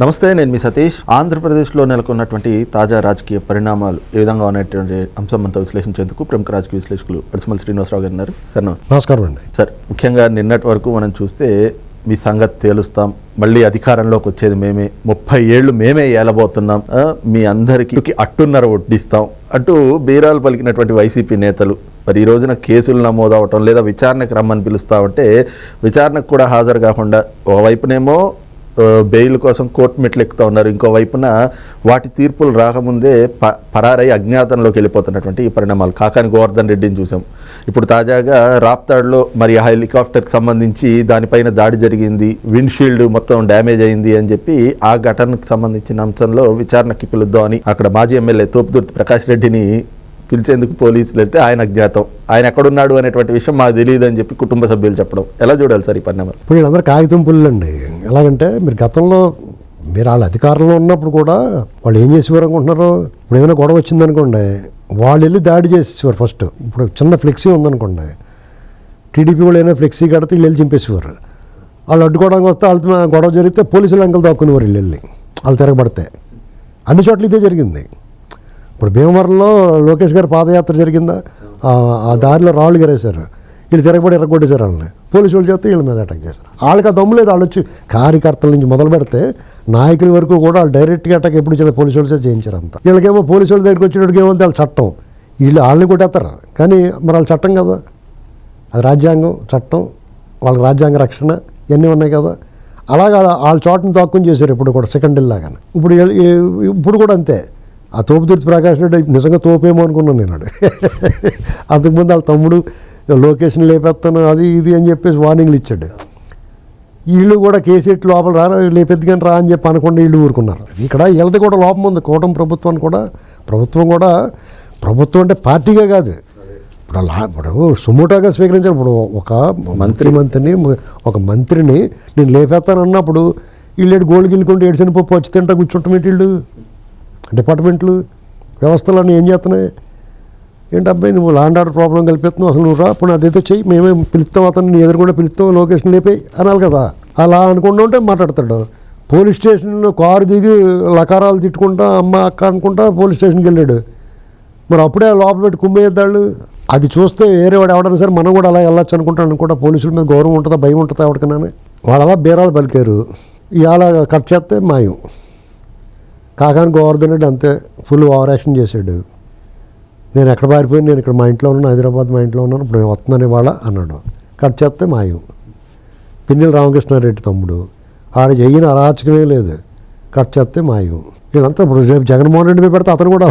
నమస్తే నేను మీ సతీష్. ఆంధ్రప్రదేశ్లో నెలకొన్నటువంటి తాజా రాజకీయ పరిణామాలు ఏ విధంగా ఉన్నటువంటి అంశం అంతా విశ్లేషించేందుకు ప్రముఖ రాజకీయ విశ్లేషకులు పడిసిమల్ శ్రీనివాసరావు గారు ఉన్నారు. సార్. నమస్కారం అండి. సార్ ముఖ్యంగా నిన్నటి వరకు మనం చూస్తే మీ సంగతి తేలుస్తాం. మళ్ళీ అధికారంలోకి వచ్చేది మేమే. ముప్పై ఏళ్ళు మేమే ఏలబోతున్నాం. మీ అందరికీ అట్టున్నర వడ్డిస్తాం అంటూ బీరాలు పలికినటువంటి వైసీపీ నేతలు. మరి ఈ రోజున కేసులు నమోదవటం లేదా విచారణకు రమ్మని పిలుస్తా ఉంటే విచారణకు కూడా హాజరు కాకుండా ఒకవైపునేమో బెయిల్ కోసం కోర్టు మెట్లు ఎక్కుతా ఉన్నారు. ఇంకో వైపున వాటి తీర్పులు రాకముందే ప పరారై అజ్ఞాతంలోకి వెళ్ళిపోతున్నటువంటి ఈ పరిణామాలు. కాకాని గోవర్ధన్ రెడ్డిని చూసాం. ఇప్పుడు తాజాగా రాప్తాడ్లో మరి ఆ హెలికాప్టర్కి సంబంధించి దానిపైన దాడి జరిగింది. విండ్షీల్డ్ మొత్తం డ్యామేజ్ అయింది అని చెప్పి ఆ ఘటనకు సంబంధించిన అంశంలో విచారణకి పిలుద్దామని అక్కడ మాజీ ఎమ్మెల్యే తోపుదుర్తి ప్రకాష్ రెడ్డిని పిలిచేందుకు పోలీసులు వెళ్తే ఆయన అజ్ఞాతం. ఆయన ఎక్కడున్నాడు అనేటువంటి విషయం మాకు తెలియదు అని చెప్పి కుటుంబ సభ్యులు చెప్పడం. ఎలా చూడాలి సార్ ఈ పరిణామాలు ఇప్పుడు వీళ్ళందరూ కాగితం పుల్లండి. ఎలాగంటే మీరు గతంలో మీరు వాళ్ళ అధికారంలో ఉన్నప్పుడు కూడా వాళ్ళు ఏం చేసేవారు అనుకుంటున్నారు? ఇప్పుడు ఏదైనా గొడవ వచ్చిందనుకోండి వాళ్ళు వెళ్ళి దాడి చేసేవారు ఫస్ట్ ఇప్పుడు చిన్న ఫ్లెక్సీ ఉందనుకోండి టీడీపీ వాళ్ళు ఏదైనా ఫ్లెక్సీ కడితే వీళ్ళు వెళ్ళి చింపేసేవారు. వాళ్ళు అడ్డుకోవడానికి వస్తే వాళ్ళతో గొడవ జరిగితే పోలీసులు అంకలు దాక్కునేవారు వీళ్ళు వెళ్ళి వాళ్ళు తిరగబడితే. అన్ని చోట్ల ఇదే జరిగింది. ఇప్పుడు భీమవరంలో లోకేష్ గారి పాదయాత్ర జరిగిందా? ఆ- దారిలో రాళ్ళు గరేశారు. వీళ్ళు తిరగబడి ఎరగొట్టేశారు వాళ్ళని. పోలీసు వాళ్ళు చేస్తే వీళ్ళ మీద అటాక్ చేశారు. వాళ్ళకి ఆ దమ్ము లేదు. వాళ్ళు వచ్చి కార్యకర్తల నుంచి మొదలు పెడితే నాయకుల వరకు కూడా వాళ్ళు డైరెక్ట్గా అటాక్ ఎప్పుడు చేయాలి పోలీసు వాళ్ళు చేసి చేయించారు అంతా. వీళ్ళకేమో పోలీసు వాళ్ళ దగ్గరికి వచ్చేటప్పుడు ఏమో వాళ్ళ చట్టం. వీళ్ళు వాళ్ళని కొట్టేస్తారు. కానీ మరి వాళ్ళ చట్టం కదా. అది రాజ్యాంగం చట్టం వాళ్ళ రాజ్యాంగ రక్షణ ఇవన్నీ ఉన్నాయి కదా. అలాగా వాళ్ళ చోటని తక్కువ చేశారు ఇప్పుడు కూడా సెకండ్ లాగానే. ఇప్పుడు ఇప్పుడు కూడా అంతే. ఆ తోపుదుర్తి ప్రకాష్ రెడ్డి నిజంగా తోపేమో అనుకున్నాను నేను ఆడు. అంతకుముందు వాళ్ళ తమ్ముడు లొకేషన్ లేపేస్తాను అది ఇది అని చెప్పేసి వార్నింగ్లు ఇచ్చాడు. వీళ్ళు కూడా కేసీఎట్ లోపల రా లేపెద్దుగాని రా అని చెప్పి అనుకుండా వీళ్ళు ఊరుకున్నారు. ఇక్కడ వీళ్ళది కూడా లోపం ఉంది. కూటమి ప్రభుత్వాన్ని కూడా ప్రభుత్వం కూడా ప్రభుత్వం అంటే పార్టీగా కాదు. ఇప్పుడు అలా ఇప్పుడు సుమోటాగా స్వీకరించారు. ఇప్పుడు ఒక మంత్రి మంత్రిని ఒక మంత్రిని నేను లేపేస్తాను అన్నప్పుడు వీళ్ళు గోల్డ్ గిల్లుకుంటే ఏడు పప్పు వచ్చి తింటా కూర్చుంటాం ఏంటి వీళ్ళు? డిపార్ట్మెంట్లు వ్యవస్థలన్నీ ఏం చేస్తున్నాయి? ఏంటి అబ్బాయి నువ్వు లాండ్ ఆర్డర్ ప్రాబ్లం కల్పిస్తున్నావు అసలు నువ్వు రా అప్పుడు అదేదో చెయ్యి మేమే పిలుస్తాం అతను నీ ఎదురుకుండా పిలుస్తాం లొకేషన్ లేపాయి అనాలి కదా. అలా అనుకుంటూ ఉంటే మాట్లాడతాడు. పోలీస్ స్టేషన్లో కారు దిగి లకారాలు తిట్టుకుంటా అమ్మ అక్క అనుకుంటా పోలీస్ స్టేషన్కి వెళ్ళాడు. మరి అప్పుడే లోపల పెట్టి కుమ్మేద్దాళ్ళు. అది చూస్తే వేరే వాడు ఎవడైనా సరే మనం కూడా అలా వెళ్ళొచ్చు అనుకుంటాను అనుకుంటా పోలీసుల మీద గౌరవం ఉంటుందా భయం ఉంటుందా ఎవరికైనా వాళ్ళు అలా బీరాలు పలికారు. ఇలా కట్ చేస్తే మాయం. కాకాని గోవర్ధన్ రెడ్డి అంతే ఫుల్ ఓవర్ యాక్షన్ చేశాడు. నేను ఎక్కడ పారిపోయి నేను ఇక్కడ మా ఇంట్లో ఉన్నాను హైదరాబాద్ మా ఇంట్లో ఉన్నాను ఇప్పుడు వస్తున్నాను ఇవాళ అన్నాడు. కట్ చేస్తే మాయం. పిన్నెల రామకృష్ణారెడ్డి తమ్ముడు. ఆడ చెయ్యిన అరాచకమే లేదు. కట్ చేస్తే మాయం. వీళ్ళంతా ఇప్పుడు రేపు జగన్మోహన్ రెడ్డి మీద పెడితే అతను కూడా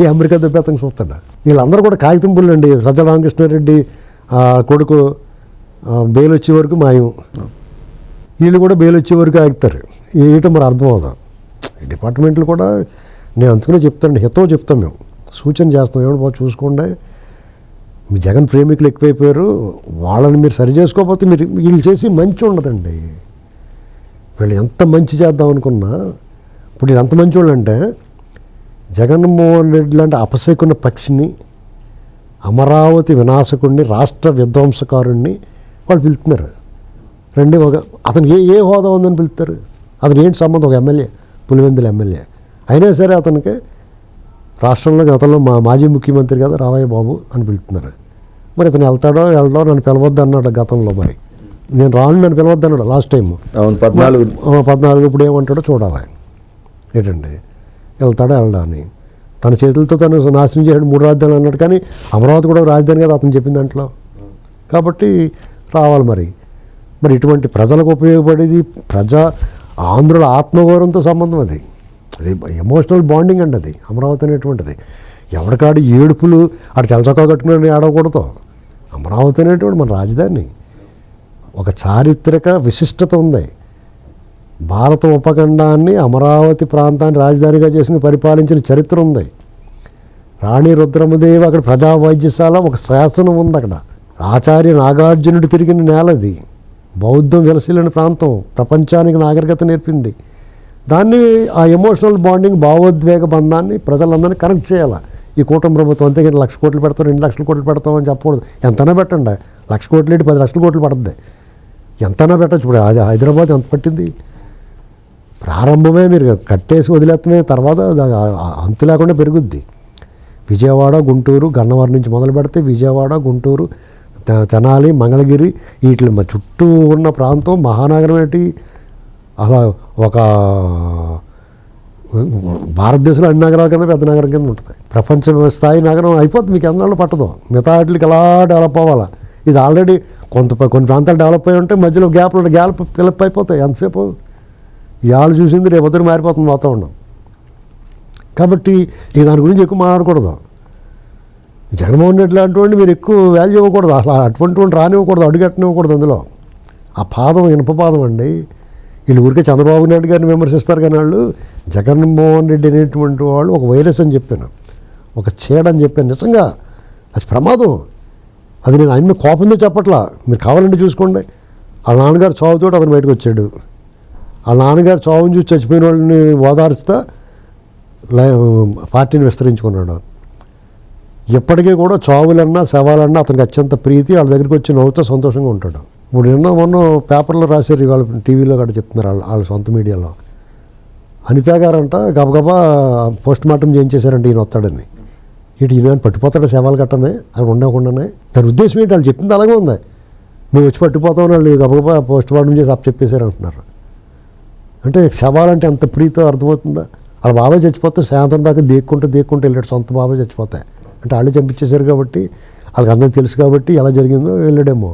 ఏ అమెరికా దుబ్బెత్తని చూస్తాడు? వీళ్ళందరూ కూడా కాగితం పుల్లండి సజ్జల రామకృష్ణారెడ్డి కొడుకు బెయిల్ వచ్చే వరకు మాయం. వీళ్ళు కూడా బెయిల్ వచ్చే వరకు ఆగుతారు. ఏటో మరి అర్థం అవుదాం? డిపార్ట్మెంట్లు కూడా నేను అందుకనే చెప్తాను హితో చెప్తాం మేము. సూచన చేస్తాం ఏమన్నా బాగా చూసుకోండి. మీ జగన్ ప్రేమికులు ఎక్కువైపోయారు వాళ్ళని మీరు సరి చేసుకోకపోతే మీరు వీళ్ళు చేసి మంచి ఉండదండి. వీళ్ళు ఎంత మంచి చేద్దాం అనుకున్నా ఇప్పుడు వీళ్ళు ఎంత మంచి వాళ్ళు అంటే జగన్మోహన్ రెడ్డి లాంటి అపశకున్న పక్షిని అమరావతి వినాశకుడిని రాష్ట్ర విధ్వంసకారుణ్ణి వాళ్ళు పిలుతున్నారు. రెండే ఒక అతను ఏ ఏ హోదా ఉందని పిలుస్తారు అతను ఏంటి సంబంధం? ఒక ఎమ్మెల్యే. పులివెందుల ఎమ్మెల్యే. అయినా సరే అతనికి రాష్ట్రంలో గతంలో మా మాజీ ముఖ్యమంత్రి కదా రావయ్య బాబు అని పిలుస్తున్నారు మరి ఇతను వెళ్తాడో వెళ్దాడో నన్ను పిలవద్దు అన్నాడు గతంలో మరి. నేను రాను నన్ను పిలవద్దు అన్నాడు లాస్ట్ టైం అవును పద్నాలుగు పద్నాలుగు ఇప్పుడు ఏమంటాడో చూడాలి ఏంటండి? వెళ్తాడా వెళ్ళడా అని. తన చేతులతో తను నాశనం చేయడం మూడు రాజధానులు అన్నాడు. కానీ అమరావతి కూడా రాజధాని కదా అతను చెప్పిన దాంట్లో. కాబట్టి రావాలి మరి. మరి ఇటువంటి ప్రజలకు ఉపయోగపడేది ప్రజా ఆంధ్రుల ఆత్మగౌరవంతో సంబంధం అది. అది ఎమోషనల్ బాండింగ్ అండి అది అమరావతి అనేటువంటిది. ఎవరికాడు ఏడుపులు అటు తెలచొక్కా కట్టుకుని ఏడవకూడదు. అమరావతి అనేటువంటి మన రాజధాని. ఒక చారిత్రక విశిష్టత ఉంది. భారత ఉపఖండాన్ని అమరావతి ప్రాంతాన్ని రాజధానిగా చేసుకుని పరిపాలించిన చరిత్ర ఉంది. రాణి రుద్రమదేవి అక్కడ ప్రజా వైద్యశాల ఒక శాసనం ఉంది అక్కడ. ఆచార్య నాగార్జునుడు తిరిగిన నేల అది. బౌద్ధం విలసిల్లిన ప్రాంతం ప్రపంచానికి నాగరికత నేర్పింది. దాన్ని ఆ ఎమోషనల్ బాండింగ్ భావోద్వేగ బంధాన్ని ప్రజలందరినీ కనెక్ట్ చేయాలి? ఈ కూటమి ప్రభుత్వం అంతేగాని లక్ష కోట్లు పెడతాం రెండు లక్షల కోట్లు పెడతాం అని చెప్పకూడదు. ఎంతైనా పెట్టండి. లక్ష కోట్లు ఏంటి పది లక్షల కోట్లు పడుతుంది ఎంతైనా పెట్టచ్చు. ఇప్పుడు అది హైదరాబాద్ ఎంత పట్టింది? ప్రారంభమే మీరు కట్టేసి వదిలేస్తమే తర్వాత అంతు లేకుండా పెరుగుద్ది. విజయవాడ గుంటూరు గన్నవరం నుంచి మొదలు పెడితే విజయవాడ గుంటూరు తెనాలి మంగళగిరి వీటి మా చుట్టూ ఉన్న ప్రాంతం మహానగరం ఏంటి? అలా ఒక భారతదేశంలో అన్ని నగరాల కన్నా పెద్ద నగరం కింద ఉంటుంది. ప్రపంచ స్థాయి నగరం అయిపోతుంది మీకు ఎన్నాళ్ళు పట్టదు. మిగతా వాటికి ఎలా డెవలప్ అవ్వాలా? ఇది ఆల్రెడీ కొంత కొన్ని ప్రాంతాలు డెవలప్ అయి ఉంటే మధ్యలో గ్యాప్లు గ్యాప్ ఫిలప్ అయిపోతాయి ఎంతసేపు? ఇవాళ చూసింది రేపు మారిపోతుంది వాతావరణం. కాబట్టి ఇక దాని గురించి ఎక్కువ మాట్లాడకూడదు. జగన్మోహన్ రెడ్డి లాంటి వాడిని మీరు ఎక్కువ వాల్యూ ఇవ్వకూడదు. అసలు అటువంటి వాడిని రానివ్వకూడదు అడుగట్టనివ్వకూడదు అందులో. ఆ పాదం ఇనుపపాదం అండి. వీళ్ళు ఊరికే చంద్రబాబు నాయుడు గారిని విమర్శిస్తారు కానీ వాళ్ళు జగన్మోహన్ రెడ్డి అనేటువంటి వాళ్ళు ఒక వైరస్ అని చెప్పాను. ఒక చీడ అని చెప్పాను. నిజంగా అది ప్రమాదం. అది నేను ఆయన కోపంతో చెప్పట్లా. మీరు కావాలంటే చూసుకోండి. వాళ్ళ నాన్నగారు చావుతో అతను బయటకు వచ్చాడు. వాళ్ళ నాన్నగారు చావుని చూసి చచ్చిపోయిన వాళ్ళని ఓదార్చుతా లై- పార్టీని విస్తరించుకున్నాడు. ఎప్పటికీ కూడా చావులన్నా శవాలన్నా అతనికి అత్యంత ప్రీతి వాళ్ళ దగ్గరికి వచ్చి నవ్వుతూ సంతోషంగా ఉంటాడు. ఇప్పుడు నిన్న మొన్న పేపర్లో రాశారు ఇవాళ టీవీలో కూడా చెప్తున్నారు వాళ్ళ వాళ్ళ సొంత మీడియాలో. అనిత గారంట గబగబా పోస్ట్ మార్టం చేయించేశారంటే ఈయన వస్తాడని. ఇటు ఈయన పట్టిపోతాడు శవాలు కట్టనే? అక్కడ ఉండకుండానే? దాని ఉద్దేశం ఏంటి? వాళ్ళు చెప్పింది అలాగే ఉంది. మేము వచ్చి పట్టిపోతావు వాళ్ళు గబగబా పోస్ట్ మార్టం చేసి అప్ చెప్పేశారు అంటున్నారు అంటే శవాలంటే ఎంత ప్రీతో అర్థమవుతుందా? వాళ్ళ బాబాయ్ చచ్చిపోతే సాయంత్రం దాకా దేక్కుంటూ దేక్కుంటూ వెళ్ళాడు. సొంత బాబాయ్ చచ్చిపోతాయి అంటే వాళ్ళు చంపించేశారు కాబట్టి వాళ్ళకి అందరూ తెలుసు కాబట్టి ఎలా జరిగిందో వెళ్ళాడేమో.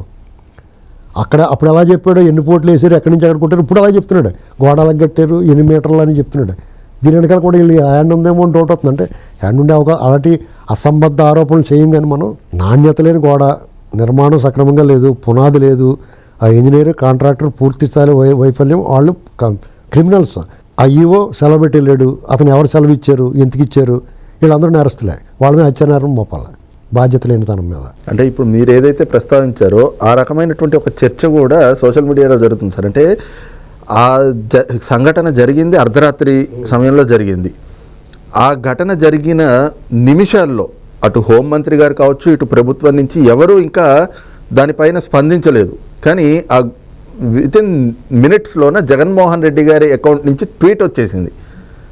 అక్కడ అప్పుడు ఎలా చెప్పాడో ఎన్ని పోట్లు వేసారు ఎక్కడి నుంచి అక్కడ కొట్టారు ఇప్పుడు అలా చెప్తున్నాడు. గోడలకు కట్టారు ఎన్ని మీటర్లు అని చెప్తున్నాడు. దీని వెనకాల కూడా వీళ్ళు హ్యాండ్ ఉందేమో అని డౌట్ అవుతుంది అంటే హ్యాండ్ ఉండే అవకాశం అలాంటి అసంబద్ధ ఆరోపణలు చేయం కానీ మనం నాణ్యత లేని గోడ నిర్మాణం సక్రమంగా లేదు పునాది లేదు. ఆ ఇంజనీర్ కాంట్రాక్టర్ పూర్తి స్థాయి వై వైఫల్యం వాళ్ళు క్రిమినల్స్. ఆ ఈవో సెలవు పెట్టలేడు అతను ఎవరు సెలవు ఇచ్చారు ఎందుకు ఇచ్చారు? వీళ్ళందరూ నేరస్తులే. వాళ్ళ మీద హత్యానేరం మోపాలి. బాధ్యత లేని తనం మీద. అంటే ఇప్పుడు మీరు ఏదైతే ప్రస్తావించారో ఆ రకమైనటువంటి ఒక చర్చ కూడా సోషల్ మీడియాలో జరుగుతుంది సార్. అంటే ఆ జ సంఘటన జరిగింది అర్ధరాత్రి సమయంలో జరిగింది. ఆ ఘటన జరిగిన నిమిషాల్లో అటు హోంమంత్రి గారు కావచ్చు ఇటు ప్రభుత్వం నుంచి ఎవరూ ఇంకా దానిపైన స్పందించలేదు. కానీ ఆ విత్ ఇన్ మినిట్స్లోన జగన్మోహన్ రెడ్డి గారి అకౌంట్ నుంచి ట్వీట్ వచ్చేసింది.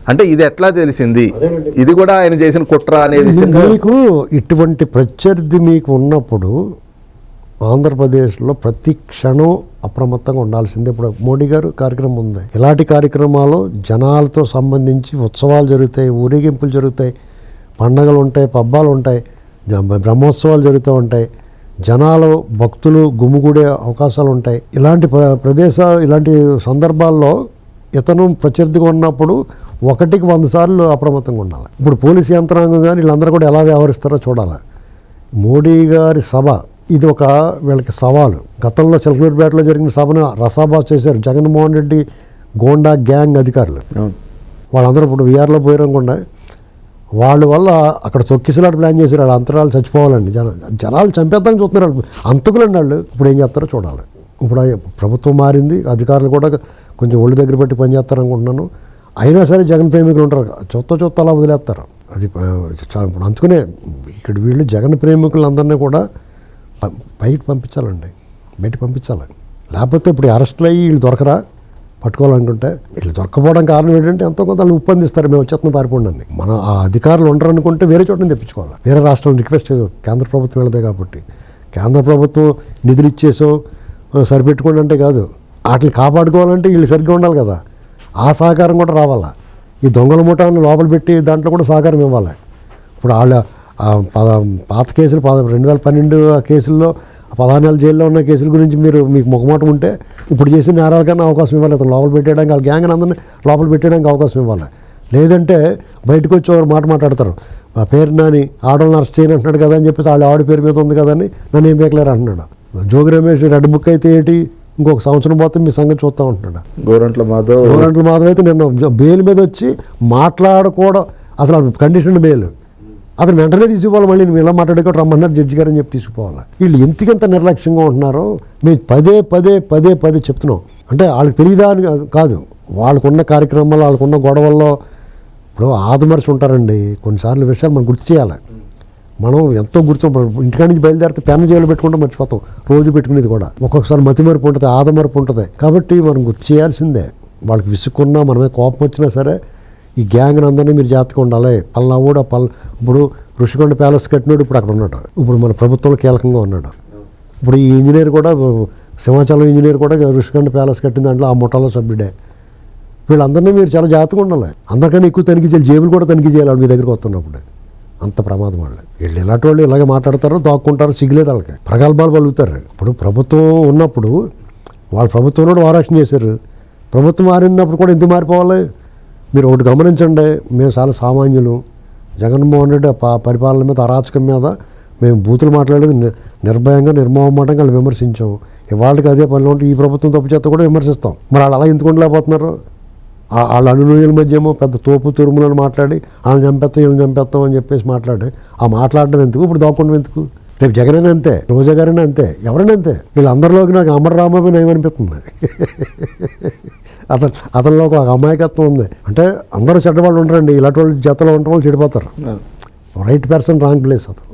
అంటే ఇది ఎట్లా తెలిసింది. ఇది కూడా ఆయన చేసిన కుట్ర అనేది మీకు ఇటువంటి ప్రత్యర్థి మీకు ఉన్నప్పుడు ఆంధ్రప్రదేశ్లో ప్రతి క్షణం అప్రమత్తంగా ఉండాల్సిందే. ఇప్పుడు మోడీ గారు కార్యక్రమం ఉంది. ఇలాంటి కార్యక్రమాలు జనాలతో సంబంధించి ఉత్సవాలు జరుగుతాయి ఊరేగింపులు జరుగుతాయి పండగలు ఉంటాయి పబ్బాలు ఉంటాయి బ్రహ్మోత్సవాలు జరుగుతూ ఉంటాయి. జనాలు భక్తులు గుమిగూడే అవకాశాలు ఉంటాయి. ఇలాంటి ప్ర- ప్రదేశాలు ఇలాంటి సందర్భాల్లో ఇతను ప్రత్యర్థిగా ఉన్నప్పుడు ఒకటికి వంద సార్లు అప్రమత్తంగా ఉండాలి. ఇప్పుడు పోలీస్ యంత్రాంగం కానీ వీళ్ళందరూ కూడా ఎలా వ్యవహరిస్తారో చూడాలి. మోడీ గారి సభ ఇది ఒక వీళ్ళకి సవాలు. గతంలో చిలకలూరుపేటలో జరిగిన సభను రసాబాస్ చేశారు జగన్మోహన్ రెడ్డి గోండా గ్యాంగ్ అధికారులు. వాళ్ళందరూ ఇప్పుడు వీఆర్లో పోయారనుకుండా వాళ్ళ వల్ల అక్కడ తొక్కిసలాట ప్లాన్ చేశారు. వాళ్ళ అంతరాలు చచ్చిపోవాలండి. జన జనాలు చంపేద్దాం చూస్తున్నారు. వాళ్ళు అంతకులండి వాళ్ళు ఇప్పుడు ఏం చేస్తారో చూడాలి. ఇప్పుడు ప్రభుత్వం మారింది అధికారులు కూడా కొంచెం ఒళ్ళు దగ్గర పెట్టి పనిచేస్తారు అనుకుంటున్నాను అయినా సరే జగన్ ప్రేమికులు ఉంటారు. చూస్తా చూస్తా అలా వదిలేస్తారు. అది చాలా ఇప్పుడు అందుకనే ఇక్కడ వీళ్ళు జగన్ ప్రేమికులందరినీ కూడా బయట పంపించాలండి. బయట పంపించాలి. లేకపోతే ఇప్పుడు అరెస్ట్లు అయ్యి వీళ్ళు దొరకరా? పట్టుకోవాలనుకుంటే వీళ్ళు దొరకపోవడం కారణం ఏంటంటే ఎంతో కొంత వాళ్ళు ఉప్పందిస్తారు. మేము వచ్చేస్తున్నాం పారిపోండి మన ఆ అధికారులు ఉండరు అనుకుంటే వేరే చోట తెప్పించుకోవాలి. వేరే రాష్ట్రం రిక్వెస్ట్ కేంద్ర ప్రభుత్వం వెళ్ళదే కాబట్టి. కేంద్ర ప్రభుత్వం నిధులు ఇచ్చేసాం. సరిపెట్టుకోండి అంటే కాదు. వాటిని కాపాడుకోవాలంటే వీళ్ళు సరిగ్గా ఉండాలి కదా. ఆ సహకారం కూడా రావాలా? ఈ దొంగల ముఠాన్ని లోపల పెట్టి దాంట్లో కూడా సహకారం ఇవ్వాలి. ఇప్పుడు వాళ్ళ పద పాత కేసులు పద రెండు వేల పన్నెండు కేసుల్లో పదహారు నెలల జైల్లో ఉన్న కేసుల గురించి మీరు మీకు ముఖమాటం ఉంటే ఇప్పుడు చేసిన నేరాలకన్నా అవకాశం ఇవ్వాలి. అతను లోపల పెట్టేయడానికి వాళ్ళ గ్యాంగ్ అందరినీ లోపల పెట్టేయడానికి అవకాశం ఇవ్వాలి. లేదంటే బయటకు వచ్చి ఒక మాట మాట్లాడతారు? మా పేరు నాని ఆడవాళ్ళని అరెస్ట్ చేయని అంటున్నాడు కదా అని చెప్పేసి వాళ్ళ ఆవిడ పేరు మీద ఉంది కదా అని నన్ను ఏం బేకలేరు అంటున్నాడు. జోగి రమేష్ రెడ్ బుక్ అయితే ఏంటి? ఇంకొక సంవత్సరం పోతే మీ సంగతి చూస్తూ ఉంటున్నాడు గోరంట్ల మాధవ్. గవర్నమెంట్ మాత్రం అయితే నిన్న బెయిల్ మీద వచ్చి మాట్లాడకూడదు. అసలు కండిషన్ బెయిల్. అతను వెంటనే తీసుకోవాలి మళ్ళీ నువ్వు ఇలా మాట్లాడుకో రమ్మన్నారు జడ్జి గారు అని చెప్పి తీసుకోవాలి. వీళ్ళు ఎంతకంత నిర్లక్ష్యంగా ఉంటున్నారో మేము పదే పదే పదే పదే చెప్తున్నాం. అంటే వాళ్ళకి తెలియదా అని కాదు- కాదు. వాళ్ళకున్న కార్యక్రమాలు వాళ్ళకున్న గొడవల్లో ఇప్పుడు ఆదమర్చి ఉంటారండి. కొన్నిసార్లు విషయాలు మనం గుర్తు చేయాలి. మనం ఎంతో గుర్తు ఇంటికాడ నుంచి బయలుదేరితే పెన్ను జైలు పెట్టుకుంటే మర్చిపోతాం. రోజు పెట్టుకునేది కూడా. ఒక్కొక్కసారి మతిమరుపు ఉంటుంది ఆదమరుపు ఉంటుంది. కాబట్టి మనం గుర్తు చేయాల్సిందే. వాళ్ళకి విసుక్కున్నా మనమే కోపం వచ్చినా సరే ఈ గ్యాంగ్ అందరినీ మీరు జాగ్రత్తగా ఉండాలి. పల్నా కూడా పల్ ఇప్పుడు ఋషికొండ ప్యాలెస్ కట్టినోడు ఇప్పుడు అక్కడ ఉన్నాడు. ఇప్పుడు మన ప్రభుత్వంలో కీలకంగా ఉన్నాడు. ఇప్పుడు ఈ ఇంజనీర్ కూడా సింహాచలం ఇంజనీర్ కూడా ఋషికొండ ప్యాలెస్ కట్టిన దాంట్లో ఆ ముఠాలో సభ్యుడే. వీళ్ళందరినీ మీరు చాలా జాగ్రత్తగా ఉండాలి. అందరికన్నా ఎక్కువ తనిఖీ చేయాలి జేబులు కూడా తనిఖీ చేయాలి మీ దగ్గరికి వస్తున్నప్పుడు. అంత ప్రమాదం వాళ్ళు. వీళ్ళు ఇలాంటి వాళ్ళు ఇలాగే మాట్లాడతారు దాక్కుంటారు సిగ్గులేదు వాళ్ళకి. ప్రగల్భాలు పలుకుతారు. ఇప్పుడు ప్రభుత్వం ఉన్నప్పుడు వాళ్ళు ప్రభుత్వం కూడా వారాక్షణ చేశారు. ప్రభుత్వం మారినప్పుడు కూడా ఎందుకు మారిపోవాలి? మీరు ఒకటి గమనించండి. మేము చాలా సామాన్యులు. జగన్మోహన్ రెడ్డి పరిపాలన మీద అరాచకం మీద మేము బూతులు మాట్లాడేది నిర్భయంగా నిర్మోహమాటంగా వాళ్ళు విమర్శించాం. ఇవాళకి అదే పనిలో ఉంటే ఈ ప్రభుత్వం తప్పు చేత కూడా విమర్శిస్తాం. మరి వాళ్ళు అలా ఎందుకు ఉండలేకపోతున్నారు? వాళ్ళ అనునూయుల మధ్య ఏమో పెద్ద తోపు తురుములను మాట్లాడి వాళ్ళని చంపేస్తాం వీళ్ళని చంపేస్తాం అని చెప్పేసి మాట్లాడి ఆ మాట్లాడడం ఎందుకు? ఇప్పుడు దాక్కుండా ఎందుకు? రేపు జగనైనా అంతే రోజా గారైనా అంతే ఎవరైనా అంతే. వీళ్ళందరిలోకి నాకు అమర రామబాబు ఏమనిపిస్తుంది అతను అతనిలో ఒక అమాయకత్వం ఉంది. అంటే అందరూ చెడ్డవాళ్ళు ఉండరండి ఇలాంటి వాళ్ళు జతలో ఉండడం వాళ్ళు చెడిపోతారు. రైట్ పర్సన్ రాంగ్ ప్లేస్ అతను.